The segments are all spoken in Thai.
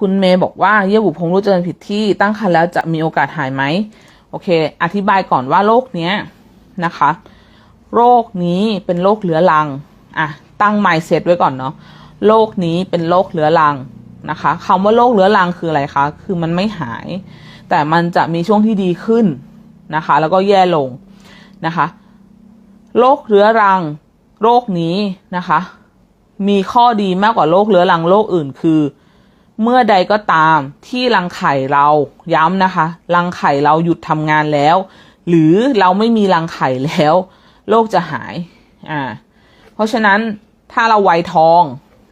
คุณเมย์บอกว่าเยื่อบุโพรงรูดเจริญผิดที่ตั้งครรภ์แล้วจะมีโอกาสหายไหมโอเค อธิบายก่อนว่าโรคเนี้ยนะคะ โรคนี้เป็นโรคเรื้อรังอะตั้งไมเซ็ตไว้ก่อนเนาะโรคนี้เป็นโรคเรื้อรังนะคะคำว่าโรคเรื้อรังคืออะไรคะคือมันไม่หาย แต่มันจะมีช่วงที่ดีขึ้นนะคะ แล้วก็แย่ลงนะคะโรคเรื้อรัง โรคนี้นะคะ มีข้อดีมากกว่าโรคเรื้อรังโรคอื่นคือ เมื่อใดก็ตามที่รังไข่เราย้ำนะคะ รังไข่เราหยุดทำงานแล้ว หรือเราไม่มีรังไข่แล้วโรคจะหายอ่าเพราะฉะนั้นถ้าเราไวทอง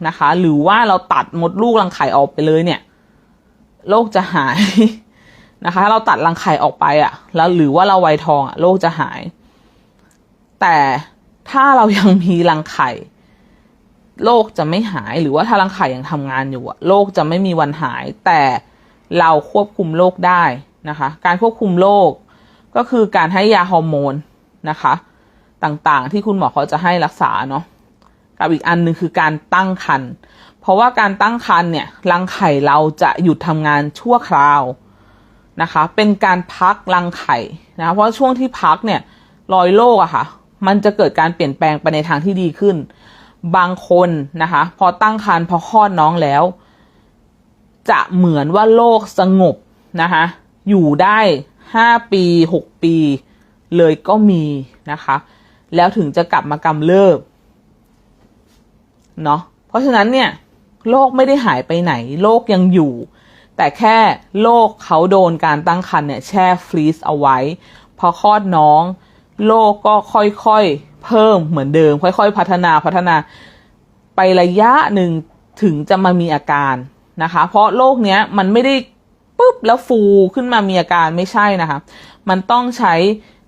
นะคะ หรือว่าเราตัดมดลูกรังไข่ออกไปเลยเนี่ยโรคจะหายนะคะถ้าเราตัดรังไข่ออกไปอะ่ะ แล้วหรือว่าเราไวทองอะ่ะโรคจะหาย แต่ถ้าเรายังมีรังไข่ โรคจะไม่หายหรือว่าถ้ารังไข่ยังทำงานอยู่อะโรคจะไม่มีวันหาย แต่เราควบคุมโรคได้นะคะ การควบคุมโรคก็คือการให้ยาฮอร์โมนนะคะ ต่างๆ ที่คุณหมอเขาจะให้รักษาเนาะกับอีกอันหนึ่งคือการตั้งครรภ์เพราะว่าการตั้งครรภ์เนี่ยรังไข่เราจะหยุดทำงานชั่วคราวนะคะ เป็นการพักรังไข่นะคะเพราะช่วงที่พักเนี่ยรอยโรคอะค่ะ มันจะเกิดการเปลี่ยนแปลงไปในทางที่ดีขึ้น บางคนนะคะ พอตั้งครรภ์พอคลอดน้องแล้ว จะเหมือนว่าโรคสงบนะคะ อยู่ได้ห้าปีหกปี เลยก็มีนะคะ แล้วถึงจะกลับมากำเริบเนาะเพราะฉะนั้นเนี่ยโรคไม่ได้หายไปไหนโรคยังอยู่ แต่แค่โรคเขาโดนการตั้งครรภ์เนี่ยแช่ฟรีซเอาไว้ พอคลอดน้องโรคก็ค่อยๆ เพิ่มเหมือนเดิม ค่อย ๆ พัฒนาพัฒนาไประยะหนึ่งถึงจะมามีอาการนะคะ เพราะโรคเนี้ยมันไม่ได้ปุ๊บแล้วฟูขึ้นมามีอาการไม่ใช่นะคะ มันต้องใช้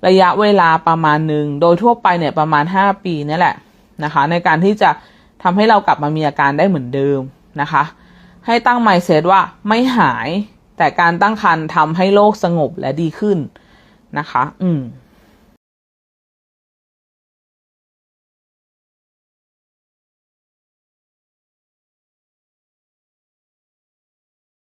ระยะเวลาประมาณหนึ่งโดยทั่วไปเนี่ยประมาณ 5 ปีนี่แหละนะคะ ในการที่จะทำให้เรากลับมามีอาการได้เหมือนเดิมนะคะ ให้ตั้งไมเซตว่าไม่หายแต่การตั้งครรภ์ทำให้โรคสงบและดีขึ้นนะคะ อืม